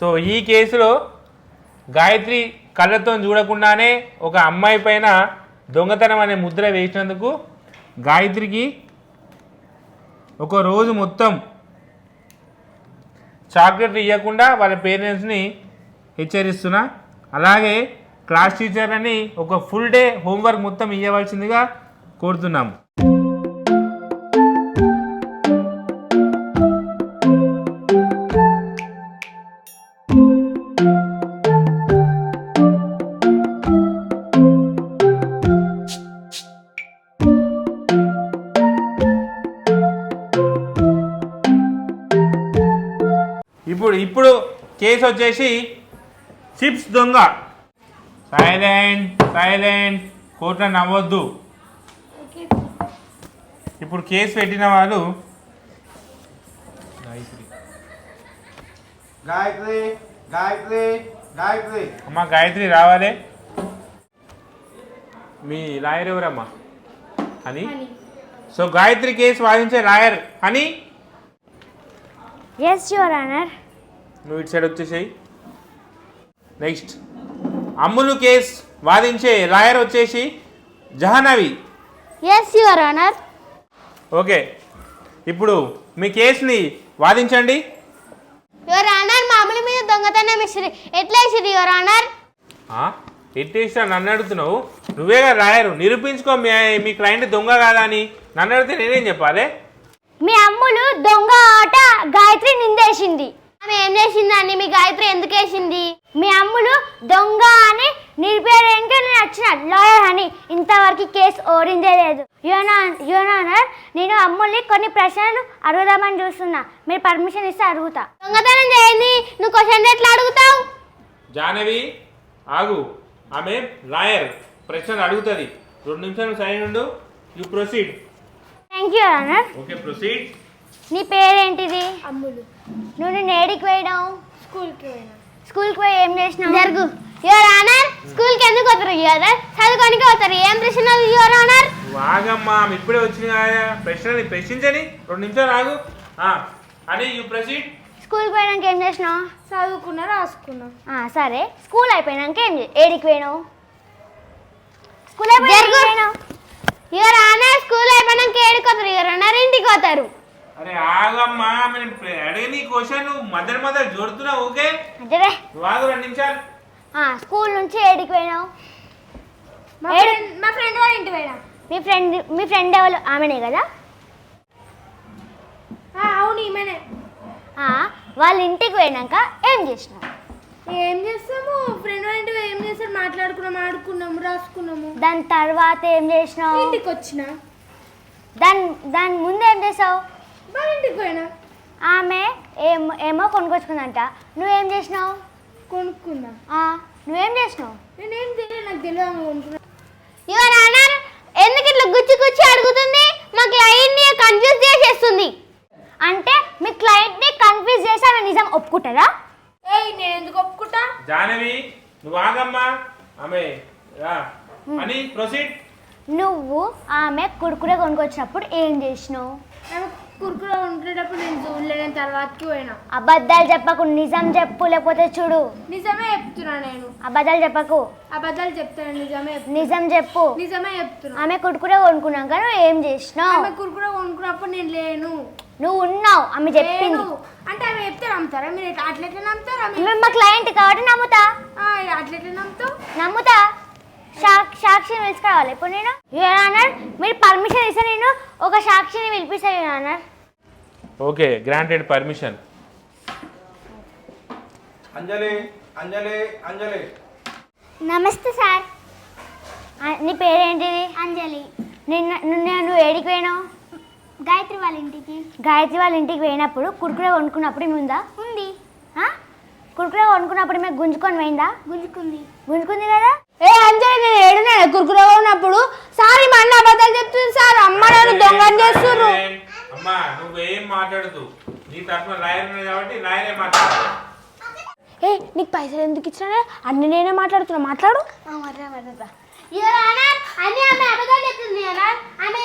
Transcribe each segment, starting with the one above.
So ఈ కేసులో గాయత్రి కళ్ళతో చూడకుండానే ఒక అమ్మాయి పైన దొంగతనం అనే ముద్ర వేసినందుకు గాయత్రికి ఒక రోజు మొత్తం చాక్లెట్లు ఇవ్వకుండా వాళ్ళ పేరెంట్స్ని హెచ్చరిస్తున్నా. అలాగే క్లాస్ టీచర్లని ఒక ఫుల్ డే హోంవర్క్ మొత్తం ఇవ్వవలసిందిగా కోరుతున్నాము. ఇప్పుడు ఇప్పుడు కేసు వచ్చేసి చిప్స్ దొంగ. సైలెంట్ సైలెంట్ కోర్టులో నవ్వొద్దు. ఇప్పుడు కేసు పెట్టిన వాళ్ళు గాయత్రి. గాయత్రి గాయత్రి గాయత్రి. అమ్మ గాయత్రి రావాలి. మీ లాయర్ ఎవరమ్మా? అని సో గాయత్రి కేసు వాదించే లాయర్ అని ఎస్ యువర్ ఆనర్ నువ్వు ఇటు సైడ్ వచ్చేసేయి. నెక్స్ట్ అమ్ములు కేస్ వాదించే లాయర్ వచ్చేసి Jahnavi. Yes your honour okay. ఇప్పుడు మీ కేసుని వాదించండి. యువర్ ఆనర్ మామూలు మీద దొంగతనం ఇస్తుంది ఎట్లా ఇస్తుంది యువర్ ఆనర్? ఎట్టేసినా నన్ను అడుగుతున్నావు? నువ్వేగా రాయరు నిరూపించుకో మీ మీ క్లయింట్ దొంగ కాదా అని. నన్ను అడిగితే నేనేం చెప్పాలి? మీ అమ్ములు దొంగ ఆట గాయత్రి నిందేసింది. ఆమె ఏం చేసిందని మీ గాయత్రి ఎందుకు వేసింది? మీ అమ్ములు దొంగ అని నిలిపేయడానికి నేను వచ్చిన లాయర్ అని ఇంతవరకు కేసు ఓడిందే లేదు. యోనా యువనానర్ నేను అమ్ముల్ని కొన్ని ప్రశ్నలు అడుగుదామని చూస్తున్నా. మీరు పర్మిషన్ ఇస్తే అడుగుతా. దొంగతనం చేయండి. నువ్వు క్వశ్చన్ ఎట్లా అడుగుతావు? జానవి ఆగు. ఆమె లాయర్. ప్రశ్నలు అడుగుతుంది. రెండు నిమిషాలు సైన్ ఉండు. You proceed. Thank you honour okay proceed నీ పేరేంటిది? అమ్ములు. నువ్వు నేను ఏడికి పోయినావు? స్కూల్కి పోయినా. స్కూల్కి పోయి ఏం చేసినావు? జరుగు. యువర్ ఆనర్ స్కూల్కి ఎందుకు పోతారు? యువర్ చదువుకోనికి పోతారు. ఏం ప్రశ్నలు? యువర్ ఆనర్ వాగమ్మా ఇప్పుడే వచ్చింది కదా. ప్రశ్నని ప్రశ్నించని. రెండు నిమిషాలు ఆగు. ఆ, అని యు ప్రొసీడ్ స్కూల్కి పోయినాక ఏం చేసినావు? చదువుకున్నా రాసుకున్నా. ఆ, సరే. స్కూల్ అయిపోయినాక ఏం చే- ఏడికి పోయినావు? స్కూల్ అయిపోయినాక పోయినావు ఆనర్ స్కూల్ అయిపోయినాక ఏడికి పోతారు. యువర్ ఆనర్ ఇంటికి పోతారు అరే ఆగమ్మా అడిగిన క్వశ్చన్ నువ్వు మధ్య మధ్య జోడుతున్నావు ఓకే? ఆగు రెండు నిమిషాలు. స్కూల్ నుంచి ఏడికి పోయినావు. మా ఏడు- ఫ్రెండ్ మా ఫ్రెండ్ వాళ్ళ ఇంటి పోయినా? మీ ఫ్రెండ్ మీ ఫ్రెండ్ ఎవరు? ఆమెనే కదా? ఆ, అవును ఈమెనే. ఆ, వాళ్ళ ఇంటికి పోయినాక ఏం చేసినావు? ఏం చేస్తాము? ఫ్రెండ్ ఇంటికి ఏం చేస్తారు? మాట్లాడుకున్నాం ఆడుకున్నాము రాసుకున్నాము. దాని తర్వాత ఏం చేసినావు? ఇంటికి వచ్చిన దాని దాని ముందు ఏం చేసావు? వాళ్ళ ఇంటికి పోయినా. ఆమె ఏమో ఏమో కొనుక్కొచ్చుకుందంట. నువ్వేం చేసినావు? కొనుక్కున్నా. ఆ, నువ్వేం చేసినావు? నేనేం తెలియదు నాకు తెలియదు ఆమె కొనుక్కున్నా. యువర్ ఆనర్ ఎందుకు ఇట్లా గుచ్చి గుచ్చి అడుగుతుంది? మా క్లయింట్ని కన్ఫ్యూజ్ చేసేస్తుంది. అంటే మీ క్లయింట్ని కన్ఫ్యూజ్ చేసి ఆమె నిజం ఒప్పుకుంటారా ఏయ్ నేను ఎందుకు ఒప్పుకుంటా? జానవి నువ్వు ఆగమ్మా. ఆమె రా. అని ప్రొసీడ్. నువ్వు ఆమె కుడుకురే కొనుక్కొచ్చినప్పుడు ఏం చేసినావు? ఆమె కురుకులో ఉండేటప్పుడు నేను చూడలేని తర్వాతకి పోయినా. అబద్ధాలు చెప్పకు నిజం చెప్పు లేకపోతే చూడు. నిజమే చెప్తున్నా నేను. అబద్ధాలు చెప్పకు. అబద్ధాలు చెప్తాను నిజమే చెప్తున్నా. నిజం చెప్పు. నిజమే చెప్తున్నా. ఆమె కుడుకురే కొనుక్కున్నాక నువ్వు ఏం చేసినావు? ఆమె కురుకులో కొనుక్కున్నప్పుడు నేను లేను. నువ్వు ఉన్నావు ఆమె చెప్పింది. అంటే ఆమె చెప్తే నమ్ముతారా? మీరు ఎట్లా అట్లా ఎట్లా నమ్ముతారా? మేము మా క్లయింట్ కాబట్టి నమ్ముతా. ఆ, అట్లా ఎట్లా నమ్ముతావు? నమ్ముతా. సాక్ సాక్షిని పిలుచుకోవాలి. ఇప్పుడు నేను? యువర్ ఆనర్ మీరు పర్మిషన్ ఇస్తే నేను ఒక సాక్షిని పిలిపిస్తాను your honour okay granted permission Anjali Anjali Anjali. నమస్తే సార్. నీ పేరేంటిది? అంజలి. నిన్న నిన్న నువ్వు ఏడికి పోయినావు? గాయత్రి వాళ్ళ ఇంటికి. గాయత్రి వాళ్ళ ఇంటికి పోయినప్పుడు కురుకురే వండుకున్నప్పుడు ఈమె ఉందా. ఉంది కురుకురే వండుకున్నప్పుడు మేము గుంజుకొని పోయిందా? గుంజుకుంది. గుంజుకుంది కదా? ఏ అంజలి నేను ఏడున్నా? కురుకులో ఉన్నప్పుడు సార్ మా అన్న అబద్ధాలు చెప్తుంది సార్. అమ్మ నన్ను దొంగని చేస్తున్నారు అమ్మా నువ్వేం మాట్లాడుతూ నీ తరఫున లాయర్ కాబట్టి లాయరే మాట్లాడు ఏ నీకు పైసలు ఎందుకు ఇచ్చినా అన్ని నేనే మాట్లాడుతున్నా. మాట్లాడు. యువర్ ఆమె అబద్ధాలు చెప్తుంది ఆమె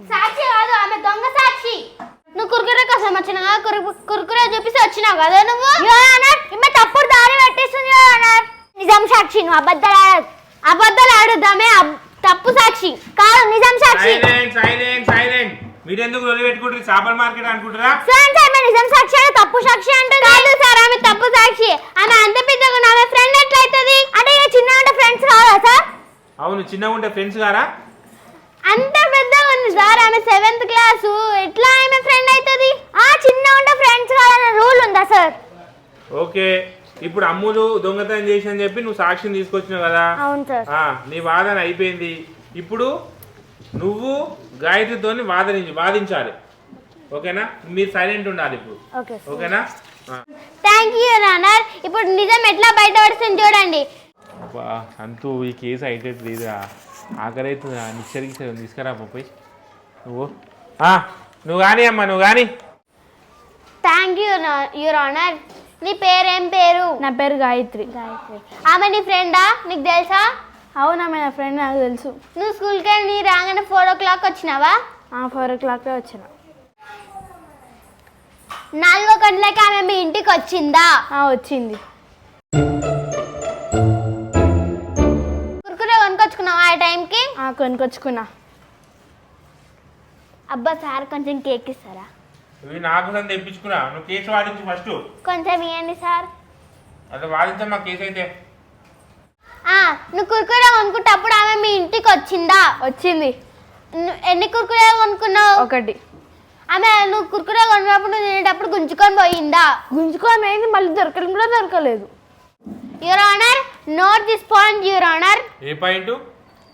సాక్షి కాదు ఆమె దొంగ సాక్షి. నువ్వు కురుకురే కోసం వచ్చినావు కురుకురే చూపిస్తే వచ్చినావు కదా నువ్వు? ఈమె తప్పుడు నువ్వు అబద్ధాలు ఆడ అబద్ధాలు ఆడుద్దామే తప్పు సాక్షి. కాదు నిజం సాక్షి. Silent silent silent. మీరెందుకు రొలి పెట్టుకుంటారు? చేపల మార్కెట్ అనుకుంటారా సార్ సార్ ఆమె నిజం సాక్షి అంటే తప్పు సాక్షి అంటే కాదు సార్ ఆమె తప్పు సాక్షి. ఆమె అంత పెద్దగా ఆమె ఫ్రెండ్ ఎట్లయితది? అంటే ఇక చిన్న ఉంటే ఫ్రెండ్స్ కాదా సార్? అవును చిన్నగా ఉంటే ఫ్రెండ్స్ గారా అంత ఉంది సార్ ఆమె సెవెంత్ క్లాసు ఎట్లా ఆమె ఫ్రెండ్ అవుతుంది ఆ చిన్న ఉంటే ఫ్రెండ్స్ కాదన్న రూల్ ఉందా సార్ ఓకే. ఇప్పుడు అమ్ములు దొంగతనం చేసి అని చెప్పి నువ్వు సాక్ష్యం తీసుకొచ్చినావు కదా? అవును సార్ ఆ, నీ వాదన అయిపోయింది. ఇప్పుడు నువ్వు గాయత్రితో వాదనించి వాదించాలి. ఓకేనా? మీరు సైలెంట్ ఉండాలి ఇప్పుడు. ఓకే ఓకేనా? ఆ. థ్యాంక్ యూ రానర్ ఇప్పుడు నిజం ఎట్లా బయటపడుతుంది చూడండి. అబ్బా అంతూ ఈ కేసు అయితే లేదురా ఆఖరి అవుతుందా నిచ్చరికి తీసుకురా పోయి. నువ్వు? ఆ, నువ్వు కానీ అమ్మా నువ్వు కానీ థ్యాంక్ యూ యువర్ ఆనర్ నీ పేరేం పేరు? నా పేరు గాయత్రి. గాయత్రి. ఆమె నీ ఫ్రెండా? నీకు తెలుసా? అవునమ్మ నా ఫ్రెండ్ నాకు తెలుసు. నువ్వు స్కూల్కి వెళ్ళి నీ రాగానే ఫోర్ ఓ క్లాక్ వచ్చినావా ఫోర్ ఓ క్లాక్లో వచ్చిన. నాలుగో గంటలకి ఆమె మీ ఇంటికి వచ్చిందా? ఆ, వచ్చింది. కురుకురే కొనుకొచ్చుకున్నావా ఆ టైంకి? ఆ, కొనుకొచ్చుకున్నా అబ్బా సార్ కొంచెం కేక్ ఇస్తారా? ఇవి నాకు సంత తెప్పించుకున్నా నువ్వు కేసు వాదించు ఫస్ట్. కొంచెం ఇవ్వండి సార్. అట్లా వాదించమ్మా కేసు అయితే. ఆ, నువ్వు కురుకురే కొనుక్కుంటప్పుడు ఆమె మీ ఇంటికి వచ్చిందా? వచ్చింది. ను- ఎన్ని కురుకురే కొనుక్కున్నావు? ఒకటి. ఆమె నువ్వు కురుకురే కొన్నప్పుడు నువ్వు తినేటప్పుడు గుంజుకొని పోయిందా? గుంజుకొని అయింది మళ్ళీ దొరకడం కూడా దొరకలేదు. Your honour note this point your honour A point?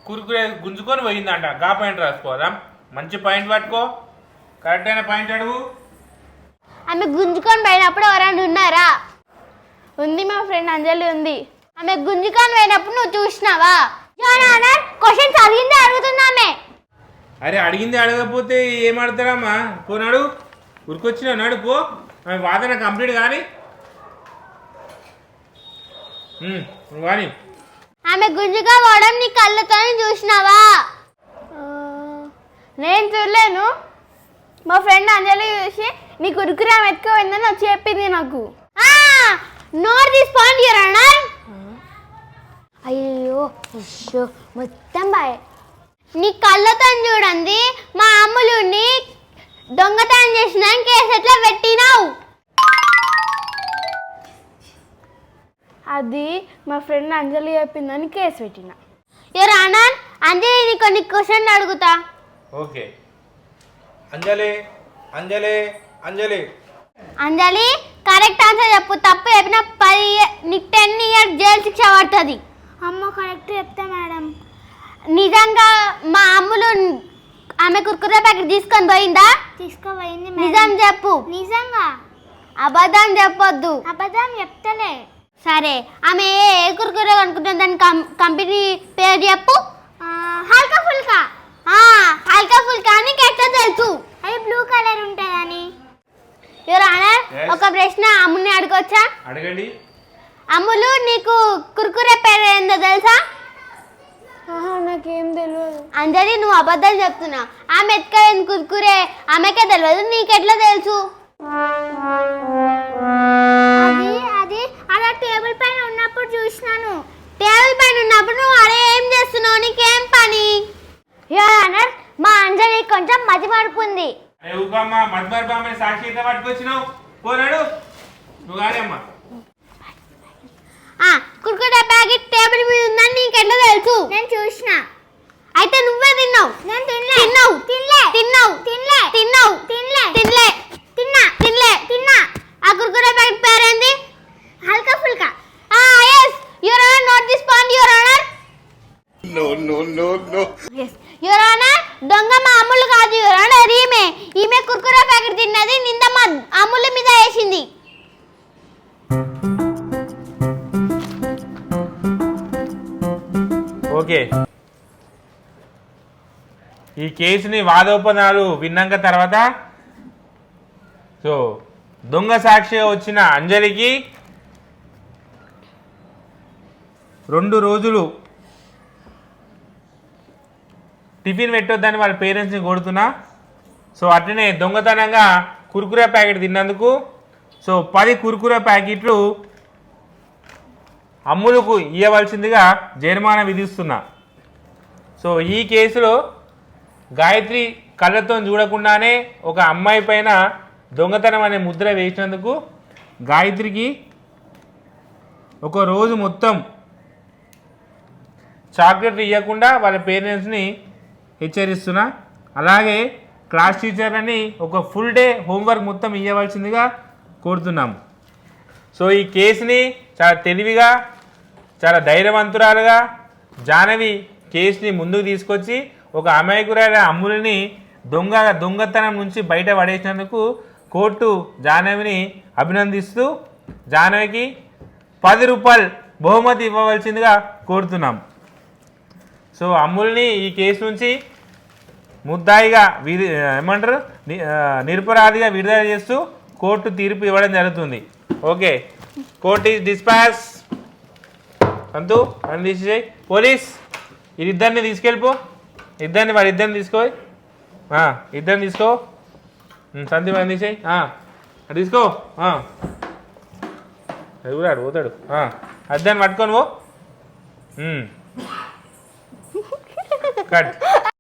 Kurkure గుంజుకొని పోయిందంట. గా పాయింట్ రాసుకోరా? మంచి పాయింట్ పట్టుకో. కరెక్ట్ అయిన పాయింట్ అడుగు. ఆమె గుంజుకొని పోయినప్పుడు ఎవరైనా ఉన్నారా? ఉంది మా ఫ్రెండ్ అంజలి ఉంది. ఆమె గుంజుకొని పోయినప్పుడు నువ్వు చూసినావా? క్వశ్చన్స్ అడిగిందే అడుగుతుంది ఆమె. అరే అడిగింది అడగకపోతే ఏం అడతారమ్మా పోనాడు ఉరికొచ్చిన నాడు పో. ఆమె వాదన కంప్లీట్ కానీ. కానీ. ఆమె గుంజుగా పోవడం నీ కళ్ళతో చూసినావా? నేను చూడలేను. మా ఫ్రెండ్ అంజలి చూసి నీ కురుకురా మెత్తుకోపోయిందని వచ్చి చెప్పింది నాకు. పాయింట్ అయ్యో ఉష్షో, మొత్తం బాయ్ నీ కళ్ళతో చూడండి మా అమ్ములుని దొంగతనం చేసిన కేసు ఎట్లా పెట్టినావు? అది మా ఫ్రెండ్ అంజలి చెప్పిందని కేసు పెట్టిన. యువర్ ఆనర్ అంజలి నీ కొన్ని క్వశ్చన్లు అడుగుతా. Okay. Anjali Anjali Anjali. Anjali correct answer చెప్పు. తప్పు చెప్పిన పది నీకు టెన్ ఇయర్స్ జైలు శిక్ష పడుతుంది. అమ్మ కరెక్ట్ చెప్తా మేడం నిజంగా మా అమ్ములు ఆమె కుర్కురే ప్యాకెట్ తీసుకొని పోయిందా? తీసుకుపోయింది నిజం చెప్పు. నిజంగా? అబద్ధం చెప్పొద్దు. అబద్ధం చెప్తలే. సరే ఆమె ఏ ఏ కుర్కురే కొనుక్కుంటుంది దాని కం- కంపెనీ పేరు చెప్పు. హల్కా ఫుల్కా. హల్కా ఫుల్కా అని ఎట్లా తెలుసు. అది బ్లూ కలర్ ఉంటుందని. ఎవరు ఆనర్. ఒక ప్రశ్న అమ్ముని అడగొచ్చా? అడగండి. అమ్ములు నీకు కుర్కురే పేరు ఏందో తెలుసా? నాకేం తెలియదు అంజలి నువ్వు అబద్ధాలు చెప్తున్నావు ఆమె ఎత్తుకైంది కుర్కురే? ఆమెకే తెలియదు నీకెట్లా తెలుసు? అది అది అలా టేబుల్ పైన ఉన్నప్పుడు చూసినాను. టేబుల్ పైన ఉన్నప్పుడు నువ్వు అడే ఏం చేస్తున్నావు? నీకేం పని? ఆనర్ మా అంజలి కొంచెం మతి పడుకుంది అరే ఊకమ్మా మద్మర్ బామ్మని సాక్షి ఎంత పట్టుకొచ్చినావు? నువ్వు ప్యాకెట్ టేబుల్ మీద ఉందని నీకెట్లా తెలుసు? నేను చూసిన. అయితే నువ్వే తిన్నావు. నేను తినలే. తిన్నావు. తినలే. తిన్నావు. తినలే. తిన్నావు. తినలే. తినలే. తిన్నా. తినలే తిన్నా. ఆ కుర్కురే ప్యాకెట్ పేరేంది హల్కా ఫుల్కా ఆ yes your honour note this point your honour no no no no yes. Your honour దొంగ మా అమ్ములు కాదు యువర్ ఆనర్ ఈమె ఈమె కుర్కురే ప్యాకెట్ తిన్నది నింద మా అమ్ముల మీద వేసింది. ఓకే. ఈ కేసుని వాదోపనాలు విన్నాక తర్వాత సో దొంగ సాక్షిగా వచ్చిన అంజలికి రెండు రోజులు టిఫిన్ పెట్టొద్దని వాళ్ళ పేరెంట్స్ని కొడుతున్నా. సో అట్లనే దొంగతనంగా కుర్కురే ప్యాకెట్ తిన్నందుకు సో పది కుర్కురే ప్యాకెట్లు అమ్ములకు ఇవ్వవలసిందిగా జరిమానా విధిస్తున్నా. సో ఈ కేసులో గాయత్రి కళ్ళతో చూడకుండానే ఒక అమ్మాయి పైన దొంగతనం అనే ముద్ర వేసినందుకు గాయత్రికి ఒక రోజు మొత్తం చాక్లెట్లు ఇవ్వకుండా వాళ్ళ పేరెంట్స్ని హెచ్చరిస్తున్నా. అలాగే క్లాస్ టీచర్లని ఒక ఫుల్ డే హోంవర్క్ మొత్తం ఇవ్వవలసిందిగా కోరుతున్నాము. సో ఈ కేసుని చాలా తెలివిగా చాలా ధైర్యవంతురాలుగా జానవి కేసుని ముందుకు తీసుకొచ్చి ఒక అమాయకురాల అమ్ములని దొంగ దొంగతనం నుంచి బయట పడేసినందుకు కోర్టు జానవిని అభినందిస్తూ జానవికి పది రూపాయలు బహుమతి ఇవ్వవలసిందిగా కోరుతున్నాం సో అమ్ముల్ని ఈ కేసు నుంచి ముద్దాయిగా విధి ఏమంటారు? నిరపరాధిగా విడుదల చేస్తూ కోర్టు తీర్పు ఇవ్వడం జరుగుతుంది. ఓకే. Court is dismissed. అంతు అని తీసేయి పోలీస్ ఇది ఇద్దరిని తీసుకెళ్ళిపో. ఇద్దరిని వారి ఇద్దరిని తీసుకో ఇద్దరిని తీసుకో. సందీప్ అని తీసేయి. తీసుకో. అది కూడా ఆడు పోతాడు. అద్దని పట్టుకొని పో. కట్.